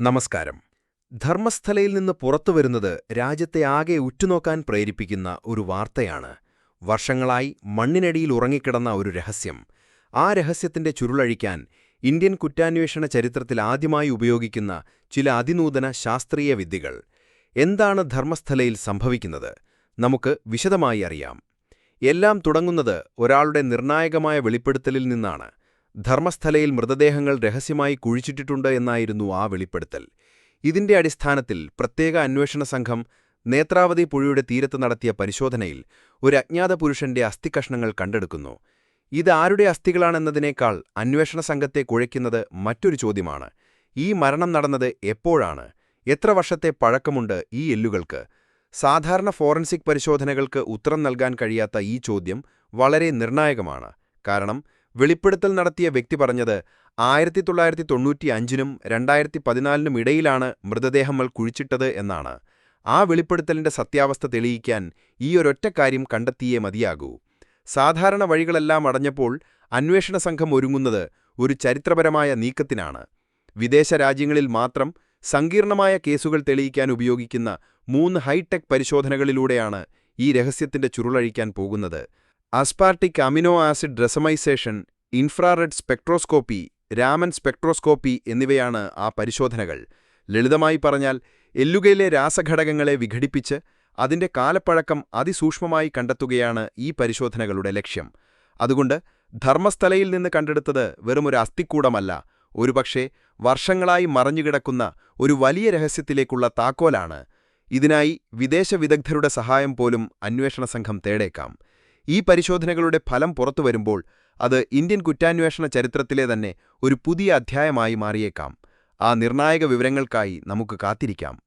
നമസ്കാരം. ധർമ്മസ്ഥലയിൽ നിന്ന് പുറത്തു വരുന്നത് രാജ്യത്തെ ആകെ ഉറ്റുനോക്കാൻ പ്രേരിപ്പിക്കുന്ന ഒരു വാർത്തയാണ്. വർഷങ്ങളായി മണ്ണിനടിയിൽ ഉറങ്ങിക്കിടന്ന ഒരു രഹസ്യം. ആ രഹസ്യത്തിന്റെ ചുരുളഴിക്കാൻ ഇന്ത്യൻ കുറ്റാന്വേഷണ ചരിത്രത്തിൽ ആദ്യമായി ഉപയോഗിക്കുന്ന ചില അതിനൂതന ശാസ്ത്രീയ വിദ്യകൾ. എന്താണ് ധർമ്മസ്ഥലയിൽ സംഭവിക്കുന്നത്? നമുക്ക് വിശദമായി അറിയാം. എല്ലാം തുടങ്ങുന്നത് ഒരാളുടെ നിർണായകമായ വെളിപ്പെടുത്തലിൽ നിന്നാണ്. ധർമ്മസ്ഥലയിൽ മൃതദേഹങ്ങൾ രഹസ്യമായി കുഴിച്ചിട്ടിട്ടുണ്ട് എന്നായിരുന്നു ആ വെളിപ്പെടുത്തൽ. ഇതിന്റെ അടിസ്ഥാനത്തിൽ പ്രത്യേക അന്വേഷണ സംഘം നേത്രാവതി പുഴയുടെ തീരത്ത് നടത്തിയ പരിശോധനയിൽ ഒരു അജ്ഞാത പുരുഷന്റെ അസ്ഥികഷ്ണങ്ങൾ കണ്ടെടുക്കുന്നു. ഇത് ആരുടെ അസ്ഥികളാണെന്നതിനേക്കാൾ അന്വേഷണ സംഘത്തെ കുഴയ്ക്കുന്നത് മറ്റൊരു ചോദ്യമാണ്. ഈ മരണം നടന്നത് എപ്പോഴാണ്? എത്ര വർഷത്തെ പഴക്കമുണ്ട് ഈ എല്ലുകൾക്ക്? സാധാരണ ഫോറൻസിക് പരിശോധനകൾക്ക് ഉത്തരം നൽകാൻ കഴിയാത്ത ഈ ചോദ്യം വളരെ നിർണായകമാണ്. കാരണം വെളിപ്പെടുത്തൽ നടത്തിയ വ്യക്തി പറഞ്ഞത് ആയിരത്തി തൊള്ളായിരത്തി തൊണ്ണൂറ്റി അഞ്ചിനും രണ്ടായിരത്തി പതിനാലിനും ഇടയിലാണ് മൃതദേഹങ്ങൾ കുഴിച്ചിട്ടത് എന്നാണ്. ആ വെളിപ്പെടുത്തലിന്റെ സത്യാവസ്ഥ തെളിയിക്കാൻ ഈ ഒരൊറ്റ കാര്യം കണ്ടെത്തിയേ മതിയാകൂ. സാധാരണ വഴികളെല്ലാം അടഞ്ഞപ്പോൾ അന്വേഷണ സംഘം ഒരുങ്ങുന്നത് ഒരു ചരിത്രപരമായ നീക്കത്തിനാണ്. വിദേശ രാജ്യങ്ങളിൽ മാത്രം സങ്കീർണമായ കേസുകൾ തെളിയിക്കാൻ ഉപയോഗിക്കുന്ന മൂന്ന് ഹൈടെക് പരിശോധനകളിലൂടെയാണ് ഈ രഹസ്യത്തിന്റെ ചുരുളഴിക്കാൻ പോകുന്നത്. Aspartic amino acid racemization infrared spectroscopy Raman spectroscopy എന്നിവയാണ് ആ പരിശോധനകൾ. ലളിതമായി പറഞ്ഞാൽ എല്ലുകയിലെ രാസഘടകങ്ങളെ വിഘടിപ്പിച്ച് അതിന്റെ കാലപ്പഴക്കം അതിസൂക്ഷ്മമായി കണ്ടെത്തുകയാണ് ഈ പരിശോധനകളുടെ ലക്ഷ്യം. അതുകൊണ്ട് ധർമ്മസ്ഥലയിൽ നിന്ന് കണ്ടെടുത്തത് വെറുമൊരു അസ്ഥിക്കൂടമല്ല ഒരുപക്ഷെ വർഷങ്ങളായി മറഞ്ഞുകിടക്കുന്ന ഒരു വലിയ രഹസ്യത്തിലേക്കുള്ള താക്കോലാണ്. ഇതിനായി വിദേശ വിദഗ്ധരുടെ സഹായം പോലും അന്വേഷണ സംഘം തേടേക്കാം. ഈ പരിശോധനകളുടെ ഫലം പുറത്തു വരുമ്പോൾ അത് ഇന്ത്യൻ കുറ്റാന്വേഷണ ചരിത്രത്തിലെ തന്നെ ഒരു പുതിയ അധ്യായമായി മാറിയേക്കാം. ആ നിർണായക വിവരങ്ങൾക്കായി നമുക്ക് കാത്തിരിക്കാം.